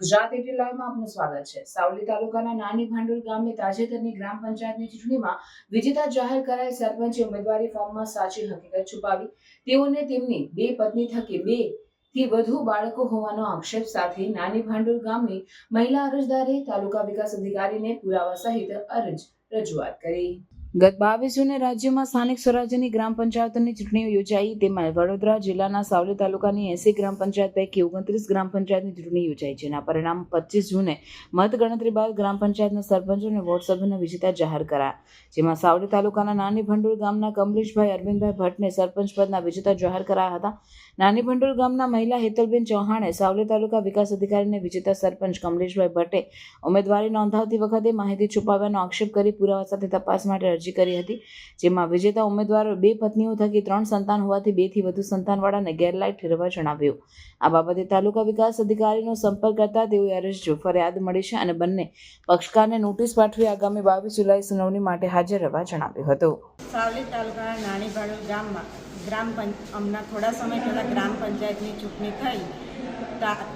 Gujarat at લાઈવમાં આપનું સ્વાગત છે. સાવલી તાલુકાના નાની ભાંડુલ ગામે તાજેતરની ગ્રામ પંચાયતની ચૂંટણીમાં વિજેતા જાહેર કરાયેલ સરપંચે ઉમેદવારી ફોર્મમાં સાચી હકીકત છુપાવી. તેઓને તેમની બે પત્ની થકી બેથી વધુ બાળકો હોવાનો આક્ષેપ સાથે નાની ભાંડુલ ગામની મહિલા અરજદારે તાલુકા વિકાસ અધિકારીને પુરાવા સહિત અરજ રજૂઆત કરી. ગત બાવીસ જૂને રાજ્યમાં સ્થાનિક સ્વરાજ્યની ગ્રામ પંચાયતોની ચૂંટણીઓ યોજાઈ. તેમાં વડોદરા જિલ્લાના સાવલી તાલુકાની એસી ગ્રામ પંચાયત પૈકી ઓગણત્રીસ ગ્રામ પંચાયતની ચૂંટણી યોજાઈ જેના પરિણામ પચીસ જૂને મતગણતરી બાદ ગ્રામ પંચાયતના સરપંચો અને વોર્ડ સભ્યોને વિજેતા જાહેર કરાયા. જેમાં સાવલી તાલુકાના નાની ભંડોળ ગામના કમલેશભાઈ, અરવિંદભાઈ ભટ્ટને સરપંચ પદના વિજેતા જાહેર કરાયા હતા. નાની ભંડોળ ગામના મહિલા હેતલબેન ચૌહાણે સાવલી તાલુકા વિકાસ અધિકારીને વિજેતા સરપંચ કમલેશભાઈ ભટ્ટે ઉમેદવારી નોંધાવતી વખતે માહિતી છુપાવવાનો આક્ષેપ કરી પુરાવા સાથે તપાસ માટે અરજી કરી હતી, જેમાં વિજેતા ઉમેદવારો બે પત્નીઓ થકી ત્રણ સંતાન હોવાથી બેથી વધુ સંતાનવાળાને ગેરલાયક ઠેરવવા જણાવ્યું. આ બાબતે તાલુકા વિકાસ અધિકારીનો સંપર્ક કરતા તેઓએ અરજી ફરિયાદ મળી છે અને બંને પક્ષકારને નોટિસ પાઠવી આગામી બાવીસ જુલાઈ સુનાવણી માટે હાજર રહેવા જણાવ્યું હતું. સાવલી તાલુકાના નાની ભાડુલ ગામમાં ગ્રામ પંચ, હમણાં થોડા સમય પહેલાં ગ્રામ પંચાયતની ચૂંટણી થઈ.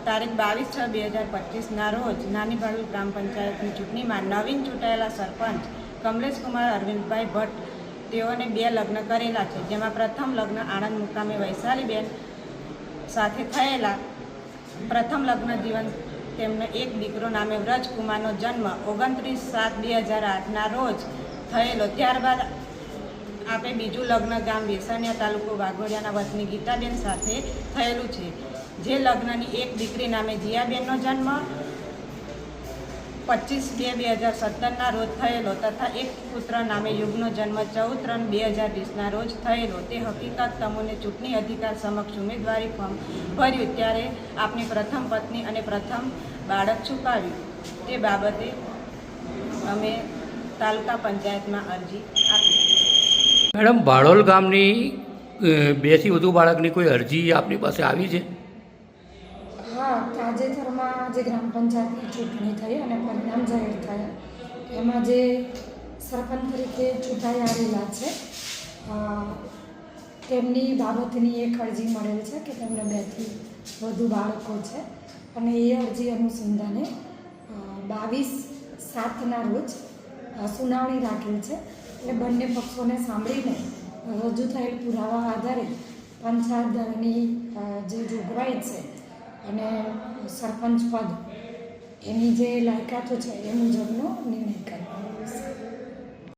તારીખ બાવીસ છ બે હજાર પચીસના રોજ નાની ભાડુલ ગ્રામ પંચાયતની ચૂંટણીમાં નવીન ચૂંટાયેલા સરપંચ કમલેશકુમાર અરવિંદભાઈ ભટ્ટ, તેઓને બે લગ્ન કરેલા છે, જેમાં પ્રથમ લગ્ન આણંદ મુકામે વૈશાલીબેન સાથે થયેલા. પ્રથમ લગ્ન જીવન તેમનો એક દીકરો નામે વ્રજકુમારનો જન્મ ઓગણત્રીસ સાત બે હજાર આઠના રોજ થયેલો. ત્યારબાદ આપે બીજું લગ્ન ગામ બેસાણિયા તાલુકો વાઘોડિયાના વતની ગીતાબેન સાથે થયેલું છે. જે લગ્નની એક દીકરી નામે જીયાબેનનો જન્મ પચીસ બે બે હજાર સત્તરના રોજ થયેલો તથા એક પુત્ર નામે યુગનો જન્મ ચૌદ ત્રણ બે હજાર વીસના રોજ થયેલો. તે હકીકત તમોને ચૂંટણી અધિકાર સમક્ષ ઉમેદવારી ફોર્મ ભર્યું. ત્યારે આપની પ્રથમ પત્ની અને પ્રથમ બાળક છુપાવ્યું. તે બાબતે અમે તાલુકા પંચાયતમાં અરજી આપી. મેડમ ભાડોલ ગામની બેથી વધુ બાળકની કોઈ અરજી આપની પાસે આવી છે? હા તાજેતરમાં જે ગ્રામ પંચાયતની ચૂંટણી થઈ અને પરિણામ જાહેર થયા, એમાં જે સરપંચ તરીકે ચૂંટાઈ આવેલા છે તેમની બાબતની એક અરજી મળેલ છે કે તેમને બેથી વધુ બાળકો છે અને એ અરજી અનુસંધાને બાવીસ સાતના રોજ સુનાવણી રાખેલ છે એટલે બંને પક્ષોને સાંભળીને રજૂ થયેલ પુરાવા આધારે પંચાયત દળની જે જોગવાઈ છે અને સરપંચ પદ. એની જે લાયકાતો છે એ મુજબનો નિર્ણય કર્યો.